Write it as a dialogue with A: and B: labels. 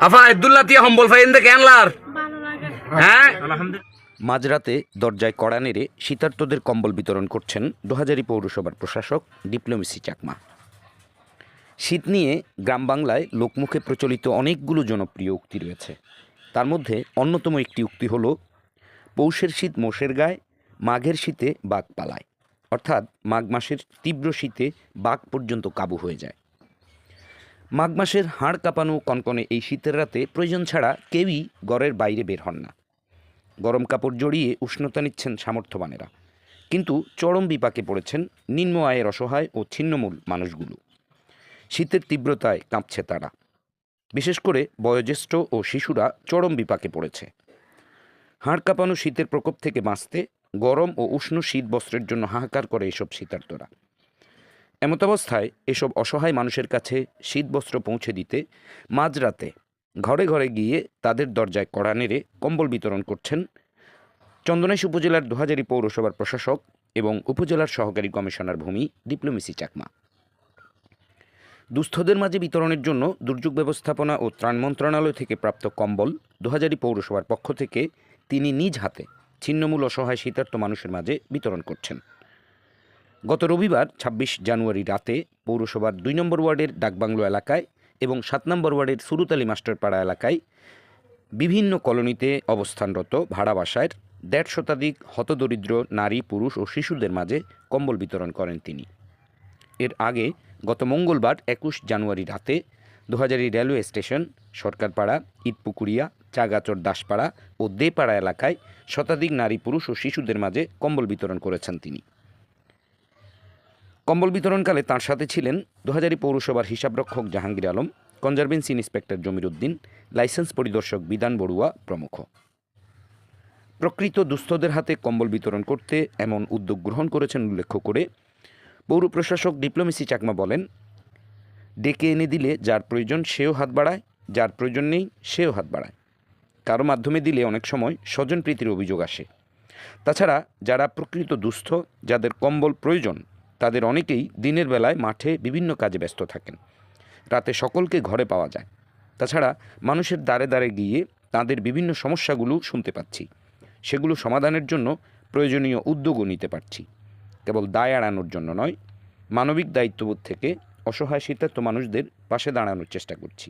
A: আফা আব্দুল্লাহ তিয়া হম্বল fine হ্যাঁ?
B: মাঝরাতে দরজায় কড়া নেড়ে শীতার্তদের কম্বল বিতরণ করছেন দোহাজারি পৌরসভার প্রশাসক ডিপ্লোমেসি চাকমা। শীত নিয়ে গ্রাম বাংলায় লোকমুখে প্রচলিত অনেকগুলো জনপ্রিয় উক্তি রয়েছে। তার মধ্যে অন্যতম একটি উক্তি হল পৌষের শীত মোষের গায়ে মাঘের শীতে বাঘ পালায়। অর্থাৎ মাঘ মাসের তীব্র শীতে বাঘ পর্যন্ত কাবু হয়ে যায়। মাঘ মাসের হাড় কাঁপানো কনকনে এই শীতের রাতে প্রয়োজন ছাড়া কেউই গড়ের বাইরে বের হন না। গরম কাপড় জড়িয়ে উষ্ণতা নিচ্ছেন সামর্থ্যবানেরা। কিন্তু চরম বিপাকে পড়েছেন নিম্ন আয়ের অসহায় ও ছিন্নমূল মানুষগুলো। শীতের তীব্রতায় কাঁপছে তারা। বিশেষ করে বয়োজ্যেষ্ঠ ও শিশুরা চরম বিপাকে পড়েছে। হাড় কাঁপানো শীতের প্রকোপ থেকে বাঁচতে গরম ও উষ্ণ শীত বস্ত্রের জন্য হাহাকার করে এসব শীতার্তরা এমতাবস্থায় এসব অসহায় মানুষের কাছে শীত বস্ত্র পৌঁছে দিতে মাঝরাতে ঘরে ঘরে গিয়ে তাদের দরজায় কড়া নেড়ে কম্বল বিতরণ করছেন চন্দনাইশ উপজেলার দুহাজারি পৌরসভার প্রশাসক এবং উপজেলার সহকারী কমিশনার ভূমি ডিপ্লোমেসি চাকমা। দুস্থদের মাঝে বিতরণের জন্য দুর্যোগ ব্যবস্থাপনা ও ত্রাণ মন্ত্রণালয় থেকে প্রাপ্ত কম্বল দুহাজারি পৌরসভার পক্ষ থেকে তিনি নিজ হাতে ছিন্নমূল অসহায় শীতার্ত মানুষের মাঝে বিতরণ করছেন। গত রবিবার ২৬ জানুয়ারি রাতে পৌরসভার দুই নম্বর ওয়ার্ডের ডাকবাংলো এলাকায় এবং সাত নম্বর ওয়ার্ডের সুরুতালি মাস্টারপাড়া এলাকায় বিভিন্ন কলোনিতে অবস্থানরত ভাড়া বাসায় দেড় শতাধিক হতদরিদ্র নারী, পুরুষ ও শিশুদের মাঝে কম্বল বিতরণ করেন তিনি। এর আগে গত মঙ্গলবার একুশ জানুয়ারি রাতে দোহাজারি রেলওয়ে স্টেশন, সরকারপাড়া, ইটপুকুরিয়া চাগাচর দাসপাড়া ও দেপাড়া এলাকায় শতাধিক নারী, পুরুষ ও শিশুদের মাঝে কম্বল বিতরণ করেছেন তিনি। কম্বল বিতরণকালে তার সাথে ছিলেন দোহাজারি পৌরসভার হিসাবরক্ষক Jahangir Alam, conservancy inspector Jamir Uddin licence পরিদর্শক বিধান বড়ুয়া প্রমুখ। প্রকৃত দুস্থদের হাতে কম্বল বিতরণ করতে এমন উদ্যোগ গ্রহণ করেছেন উল্লেখ করে পৌর প্রশাসক ডিপ্লোমেসি চাকমা বলেন, ডেকে এনে দিলে যার প্রয়োজন সেও হাত বাড়ায়, যার প্রয়োজন নেই সেও হাত বাড়ায়। কারও মাধ্যমে দিলে অনেক সময় স্বজনপ্রীতির অভিযোগ আসে। তাছাড়া যারা প্রকৃত দুস্থ, যাদের কম্বল প্রয়োজন, তাদের অনেকেই দিনের বেলায় মাঠে বিভিন্ন কাজে ব্যস্ত থাকেন। রাতে সকলকে ঘরে পাওয়া যায়। তাছাড়া মানুষের দ্বারে দ্বারে গিয়ে তাদের বিভিন্ন সমস্যাগুলো শুনতে পাচ্ছি। সেগুলো সমাধানের জন্য প্রয়োজনীয় উদ্যোগও নিতে পারছি। কেবল দায় এড়ানোর জন্য নয়, মানবিক দায়িত্ববোধ থেকে অসহায় শীতার্থ মানুষদের পাশে দাঁড়ানোর চেষ্টা করছি।